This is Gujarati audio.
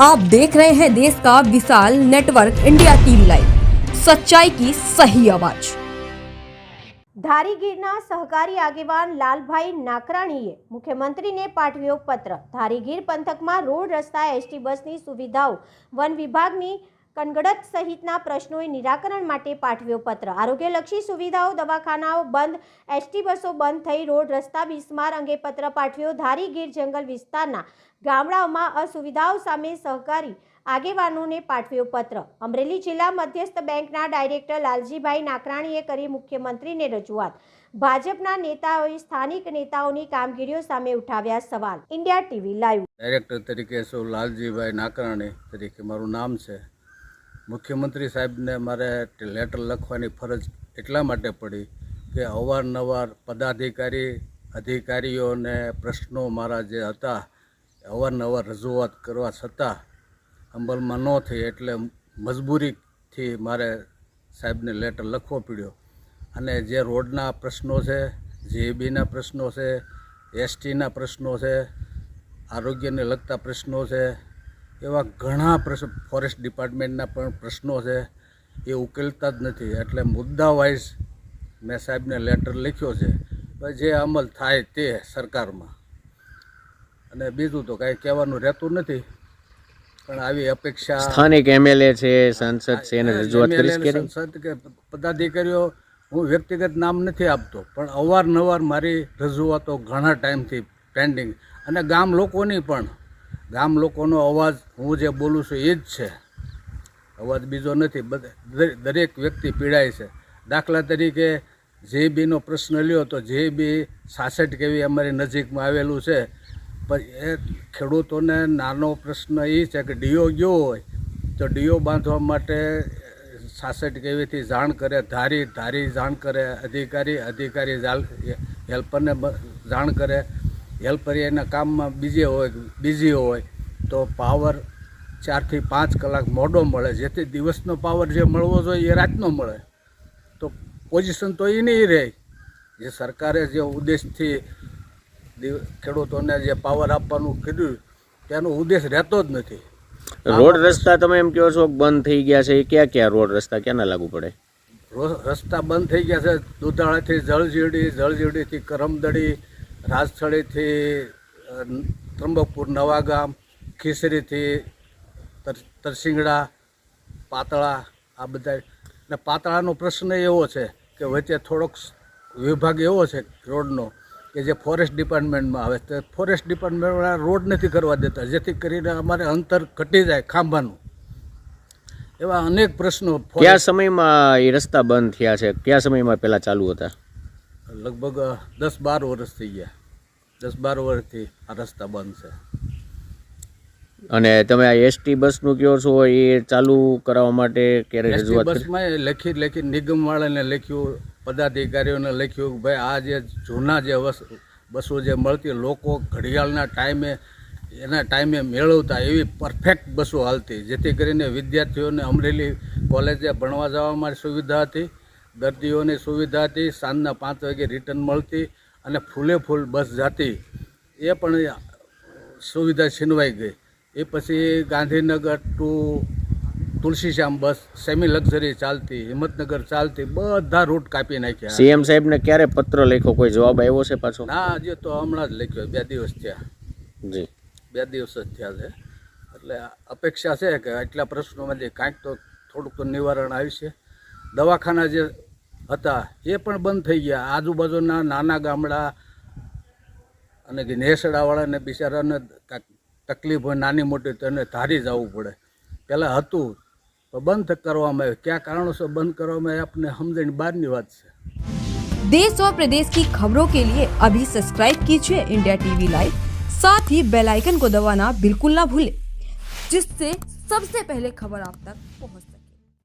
आप देख रहे हैं देश का विशाल नेटवर्क इंडिया टीवी लाइव सच्चाई की सही आवाज ધારીગીરના સહકારી આગેવાન લાલભાઈ નાકરાણીએ મુખ્યમંત્રીને પાઠવ્યો પત્ર ધારીગીર પંથકમાં રોડ રસ્તા એસટી બસની સુવિધાઓ વન વિભાગની કનગડત સહિતના પ્રશ્નોએ નિરાકરણ માટે પાઠવ્યો પત્ર. આરોગ્યલક્ષી સુવિધાઓ, દવાખાનાઓ બંધ, એસટી બસો બંધ થઈ રોડ, રસ્તા બિસ્માર અંગે પત્ર પાઠવ્યો. ધારીગીર જંગલ વિસ્તારના ગામડાઓમાં અસુવિધાઓ સામે સહકારી આગેવાનોને પાઠવ્યો પત્ર. અમરેલી જિલ્લા મધ્યસ્થ બેંકના ડાયરેક્ટર લાલજીભાઈ નાકરાણીએ કરી મુખ્યમંત્રીને રજૂઆત. ભાજપના નેતાઓએ સ્થાનિક નેતાઓની કામગીરીઓ સામે ઉઠાવ્યા સવાલ. India TV live. ડાયરેક્ટર તરીકે છું લાલજીભાઈ નાકરાણી તરીકે. મારું નામ છે મુખ્યમંત્રી સાહેબને મારે લેટર લખવાની ફરજ એટલા માટે પડી કે અવારનવાર પદાધિકારી, અધિકારીઓને પ્રશ્નો મારા જે હતા, અવારનવાર રજૂઆત કરવા છતાં અમલમાં ન થઈ એટલે મજબૂરીથી મારે સાહેબને લેટર લખવો પડ્યો. અને જે રોડના પ્રશ્નો છે, જીએબીના પ્રશ્નો છે, એસટીના પ્રશ્નો છે, આરોગ્યને લગતા પ્રશ્નો છે એવા ઘણા પ્રશ્નો ફોરેસ્ટ ડિપાર્ટમેન્ટના પણ પ્રશ્નો છે. એ ઉકેલતા જ નથી. એટલે મુદ્દા વાઇઝ મેં સાહેબને લેટર લખ્યો છે. જે અમલ થાય તે સરકારમાં. અને બીજું તો કાંઈ કહેવાનું રહેતું નથી. પણ આવી અપેક્ષા સ્થાનિક એમએલએ છે સાંસદ છે એને રજૂઆત કરીશ કે નહીં? કે પદાધિકારીઓ હું વ્યક્તિગત નામ નથી આપતો પણ અવારનવાર મારી રજૂઆતો ઘણા ટાઈમથી પેન્ડિંગ અને ગામ લોકોની પણ ગામ લોકોનો અવાજ હું જે બોલું છું એ જ છે. અવાજ બીજો નથી દરેક વ્યક્તિ પીડાય છે. દાખલા તરીકે જે બીનો પ્રશ્ન લ્યો તો જે બી સાસઠ કેવી અમારી નજીકમાં આવેલું છે, પણ એ ખેડૂતોને નાનો પ્રશ્ન એ છે કે ડીઓ ગયો હોય, તો ડીઓ બાંધવા માટે સાસઠ કેવીથી જાણ કરે? ધારી ધારી જાણ કરે, અધિકારી અધિકારી હેલ્પરને જાણ કરે. હેલ્પર એના કામમાં બીજે હોય બીજી હોય તો પાવર ચારથી પાંચ કલાક મોડો મળે. જેથી દિવસનો પાવર જે મળવો જોઈએ એ રાતનો મળે. તો પોઝિશન તો એ નહીં રહે. જે સરકારે જે ઉદ્દેશથી ખેડૂતોને જે પાવર આપવાનું કીધું તેનો ઉદ્દેશ રહેતો જ નથી. રોડ રસ્તા તમે એમ કહો છો કે બંધ થઈ ગયા છે એ ક્યાં ક્યાં રોડ રસ્તા ક્યાંના લાગુ પડે? રસ્તા બંધ થઈ ગયા છે. દુધાળાથી જળજીડી જળજીડીથી કરમદડી રાજસ્થળીથી ત્રંબકપુર, નવાગામ, ખીસરીથી, તર- તરસિંગડા, પાતળા, આ બધા. ને પાતળાનો પ્રશ્ન એવો છે કે વચ્ચે થોડોક વિભાગ એવો છે રોડનો કે જે ફોરેસ્ટ ડિપાર્ટમેન્ટમાં આવે. તો ફોરેસ્ટ ડિપાર્ટમેન્ટવાળા રોડ નથી કરવા દેતા, જેથી કરીને અમારે અંતર ઘટી જાય ખાંભાનું. એવા અનેક પ્રશ્નો કયા સમયમાં એ રસ્તા બંધ થયા છે? કયા સમયમાં પહેલાં ચાલુ હતા? લગભગ દસ બાર વર્ષ થઈ ગયા. દસ બાર વર્ષથી આ રસ્તા બંધ છે. અને તમે આ એસટી બસનું કહો છો? એ ચાલુ કરાવવા માટે ક્યારે રજૂઆત બસમાં લખી લખી નિગમવાળાને લખ્યું પદાધિકારીઓને લખ્યું કે ભાઈ આ જે જૂના જે બસો જે મળતી લોકો ઘડિયાળના ટાઈમે એના ટાઈમે મેળવતા એવી પરફેક્ટ બસો હાલતી. જેથી કરીને વિદ્યાર્થીઓને અમરેલી કોલેજે ભણવા જવા માટે સુવિધા હતી. દર્દીઓની સુવિધા હતી સાંજના પાંચ વાગે રિટર્ન મળતી અને ફૂલે ફૂલ બસ જાતી. એ પણ સુવિધા છીનવાઈ ગઈ. એ પછી Gandhinagar to Tulsishyam bus semi luxury ચાલતી હિંમતનગર ચાલતી બધા રૂટ કાપી નાખ્યા. સીએમ સાહેબને ક્યારે પત્ર લખ્યો? કોઈ જવાબ આવ્યો છે પાછો? ના હજી તો હમણાં જ લખ્યો. બે દિવસ થયા. જી. બે દિવસ જ થયા છે. એટલે અપેક્ષા છે કે આટલા પ્રશ્નોમાંથી કાંઈક તો થોડુંક તો નિવારણ આવશે દવાખાના જે હતા એ પણ બંધ થઈ ગયા આજુબાજુના નાના ગામડા અને કે નેસડાવાળાને બિચારાને કાંઈક તકલીફ હોય નાની મોટી તો એને ધારી જવું પડે પહેલાં હતું તો બંધ કરવામાં આવ્યું કયા કારણોસર બંધ કરવામાં આવ્યું આપને સમજણ બહારની વાત છે देश और प्रदेश की खबरों के लिए अभी सब्सक्राइब कीजिए इंडिया टीवी लाइव साथ ही बेल आइकन को दबाना बिल्कुल ना भूलें जिससे सबसे पहले खबर आप तक पहुंच